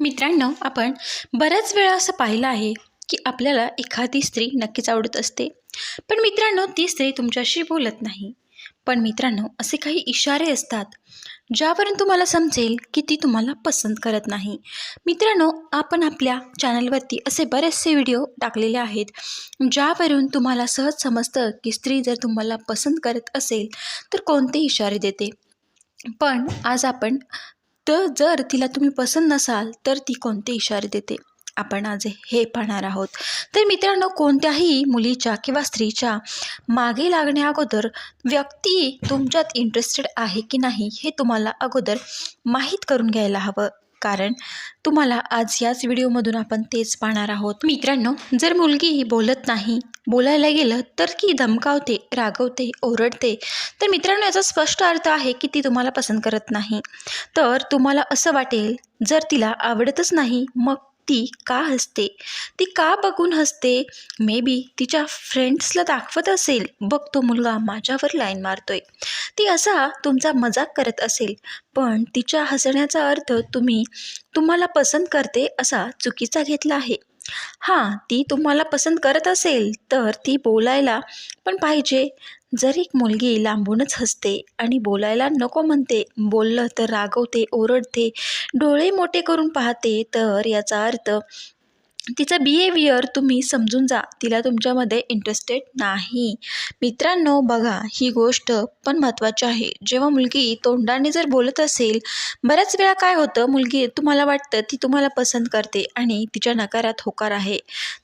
मित्रांनो आपण बऱ्याच वेळा असं पाहिलं आहे की आपल्याला एखादी स्त्री नक्कीच आवडत असते. पण मित्रांनो ती स्त्री तुमच्याशी बोलत नाही. पण मित्रांनो असे काही इशारे असतात ज्यावरून तुम्हाला समजेल की ती तुम्हाला पसंत करत नाही. मित्रांनो आपण आपल्या चॅनलवरती असे बरेचसे व्हिडिओ टाकलेले आहेत ज्यावरून तुम्हाला सहज समजतं की स्त्री जर तुम्हाला पसंत करत असेल तर कोणते इशारे देते? पण आज आपण तर जर तिला तुम्ही पसंत नसाल तर ती कोणते इशारे देते? आपण आज हे पाहणार आहोत. तर मित्रांनो कोणत्याही मुलीच्या किंवा स्त्रीच्या मागे लागण्या अगोदर व्यक्ती तुमच्यात इंटरेस्टेड आहे की नाही हे तुम्हाला अगोदर माहीत करून घ्यायला हवं. कारण तुम्हाला आज याच व्हिडिओमधून आपण तेच पाहणार आहोत. मित्रांनो जर मुलगी बोलत नाही बोलायला गेलं तर की धमकावते रागवते ओरडते. तर मित्रांनो याचा स्पष्ट अर्थ आहे की ती तुम्हाला पसंत करत नाही. तर तुम्हाला असं वाटेल जर तिला आवडतच नाही मग ती का हसते? ती का बघून हसते? मे बी तिच्या फ्रेंड्सला दाखवत असेल. बघ तो मुलगा माझ्यावर लाईन मारतोय. ती असा तुमचा मजाक करत असेल. पण तिच्या हसण्याचा अर्थ तुम्ही तुम्हाला पसंत करते असा चुकीचा घेतला आहे. हां ती तुम्हाला पसंत करत असेल तर ती बोलायला पण पाहिजे. जर एक मुलगी लांबूनच हसते आणि बोलायला नको म्हणते बोललं तर रागवते ओरडते डोळे मोठे करून पाहते तर याचा अर्थ तिचं बिहेवियर तुम्ही समजून जा. तिला तुमच्यामध्ये इंटरेस्टेड नाही. मित्रांनो बघा ही गोष्ट पण महत्त्वाची आहे. जेव्हा मुलगी तोंडाने जर बोलत असेल बऱ्याच वेळा काय होतं मुलगी तुम्हाला वाटतं ती तुम्हाला पसंत करते आणि तिच्या नकारात होकार आहे.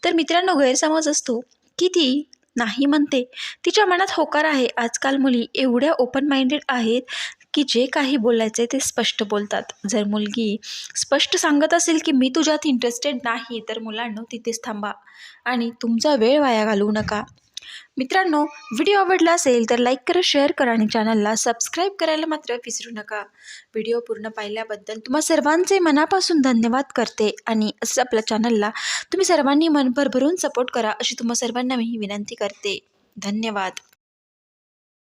तर मित्रांनो गैरसमज असतो की ती नाही म्हणते. तिच्या मनात होकार आहे. आजकाल मुली एवढ्या ओपन माइंडेड आहेत की जे काही बोलायचे ते स्पष्ट बोलतात. जर मुलगी स्पष्ट सांगत असेल की मी तुझ्यात इंटरेस्टेड नाही तर मुलांनो तिथेच थांबा आणि तुमचा वेळ वाया घालवू नका. मित्रांनो व्हिडिओ आवडला असेल तर लाईक करा शेअर करा आणि चॅनलला सबस्क्राईब करायला मात्र विसरू नका. व्हिडिओ पूर्ण पाहिल्याबद्दल तुम्हा सर्वांचे मनापासून धन्यवाद करते आणि असं आपल्या चॅनलला तुम्ही सर्वांनी मन भरभरून सपोर्ट करा अशी तुम्हा सर्वांना मी विनंती करते. धन्यवाद.